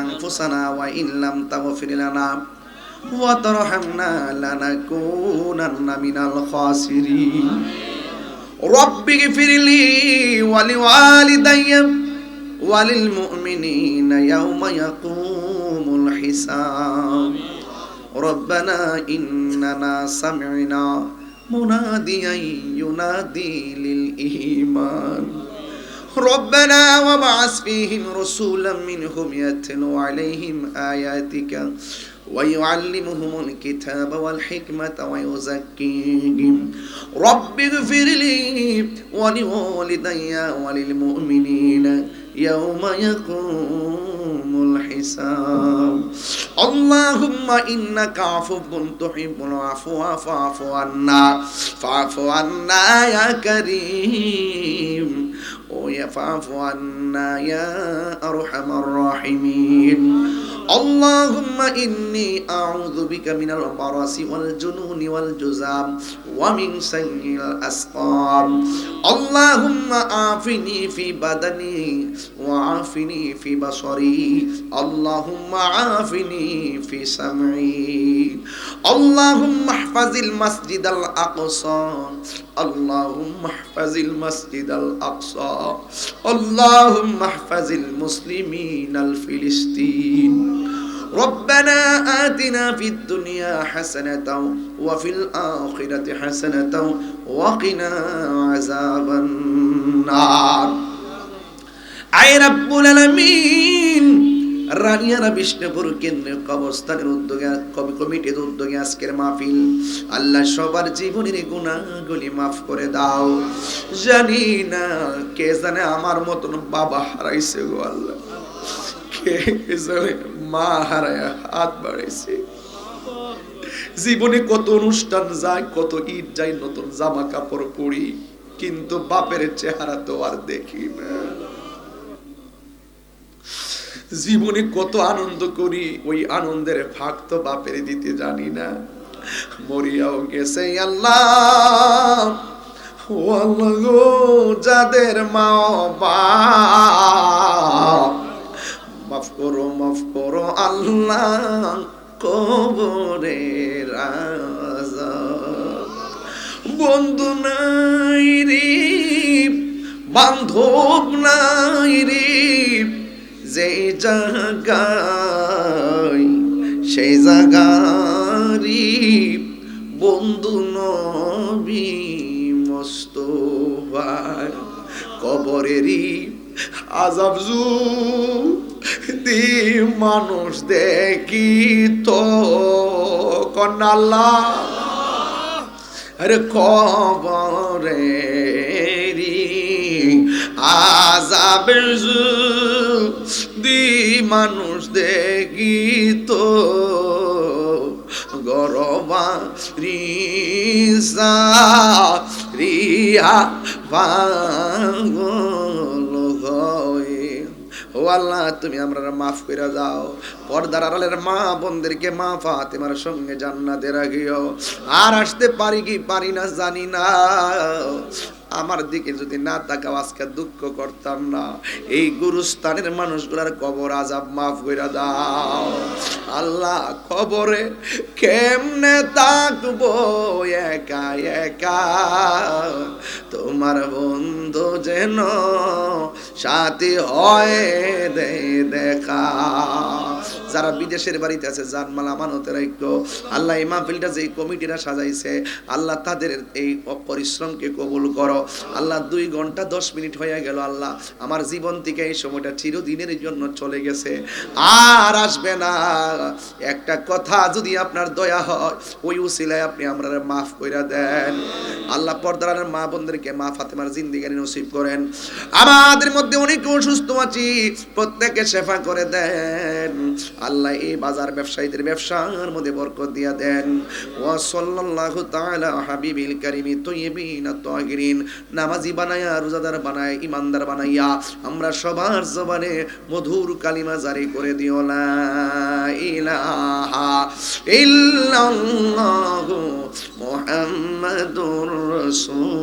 أنفسنا وإن لم تغفر لنا وترحمنا لنكونن من الخاسرين. رب اغفر لي ولوالدي وللمؤمنين يوم يقوم الحساب. ربنا إننا سمعنا مناديا ينادي للإيمان. ربنا وابعث فيهم رسولا منهم يتلو عليهم آياتك ويعلمهم الكتاب والحكمة ويزكيهم. رب اغفر لي ولوالدي وللمؤمنين يوم يقوم الحساب. اللهم إنك عفو تحب العفو فاعف عنا فاعف عنا يا كريم. ويفعف عنا يا أرحم الراحمين. اللهم إني أعوذ بك من البرص والجنون والجزام ومن سيء الأسقام اللهم عافني في بدني وعافني في بصري اللهم عافني في سمعي اللهم احفظ المسجد الأقصى اللهم احفظ المسجد الأقصى اللهم احفظ المسلمين الفلسطين ربنا آتنا في الدنيا حسنة وفي الآخرة حسنة وقنا عذاب النار আয় রাব্বুল আলামিন রানিয়ারা বিষ্ণুপুর কেন্দ্রীয় কবরস্থানের উদ্যোগে কবি কমিটির উদ্যোগে আজকের মাহফিল আল্লাহ সবার জীবনের গুণাগুলি মাফ করে দাও জানি না কে জানে আমার মতন বাবা হারাইছে গো আল্লাহ কে জানে মা হারায় হাত বাড়াইছে। জীবনে কত অনুষ্ঠান যায়, কত ঈদ যায়, নতুন জামা কাপড় পরি, কিন্তু বাপের চেহারা তো আর দেখি না। জীবনে কত আনন্দ করি, ওই আনন্দের ভাগ তো বাপের দিতে জানি না। মরিয়াও গেছে, আল্লাহ, ও আল্লাহ যাদের মা বাপ আল্লাহ কবরে বন্ধু নাই রে, বান্ধব নাই রে, যে জায়গায়, সেই জায়গারি বন্ধু নবী মস্ত কবরেরই আজাব দি মানুষ দেখি তো কন্যাল্লা আরে কবরে আজাবের দি মানুষ দেখি তো গরবা রিসা রিয়া হয়ে ও আল্লাহ, তুমি আমরা মাফ করে দাও। পর্দার আড়ালের মা বোনদেরকে মা ফাতেমার সঙ্গে জান্নাতে রাখিও। আর আসতে পারি কি পারি না জানি না। আমার দিকে যদি না তাকাও, আজকে দুঃখ করতাম না। এই গুরুস্থানের মানুষগুলার কবর আজাব মাফ করে দাও। আল্লাহ কবরে কেমনে থাকব একা একা। তোমার বন্ধু যেন সাথী হয় দে দেখা। যারা বিদেশের বাড়িতে আছে, জানমাল, আমানতের ঐক্য, আল্লাহ এই মাহফিলটা যে কমিটিরা সাজাইছে, আল্লাহ তাদের এই পরিশ্রমকে কবুল করো। আল্লাহ দুই ঘণ্টা দশ মিনিট হয়ে গেল, আল্লাহ আমার জীবন থেকে এই সময়টা চিরদিনের জন্য চলে গেছে। আর আসবে না। একটা কথা যদি আপনার দয়া হয়, ওই উসিলায় আপনি আমরা মাফ করে দেন। আল্লাহ পর্দার মা বোনদেরকে মা ফাতেমার জিন্দিগানি নসিব করেন। আমাদের মধ্যে অনেক অসুস্থ আছি, প্রত্যেককে সেফা করে দেন। আল্লাহ এই বাজার ব্যবসায়ীদের ব্যবসার মধ্যে বরকত দিয়া দেন। ওয়া সাল্লাল্লাহু তাআলা হাবিবিল কারিমি তাইয়িবিন তাহিরিন নামাজি বানায়া, রোজাদার বানায় ইমানদার বানাইয়া, আমরা সবার জবানে মধুর কালিমা জারি করে দিও, লা ইলাহা ইল্লাল্লাহু মুহাম্মাদুর রাসূলুল্লাহ।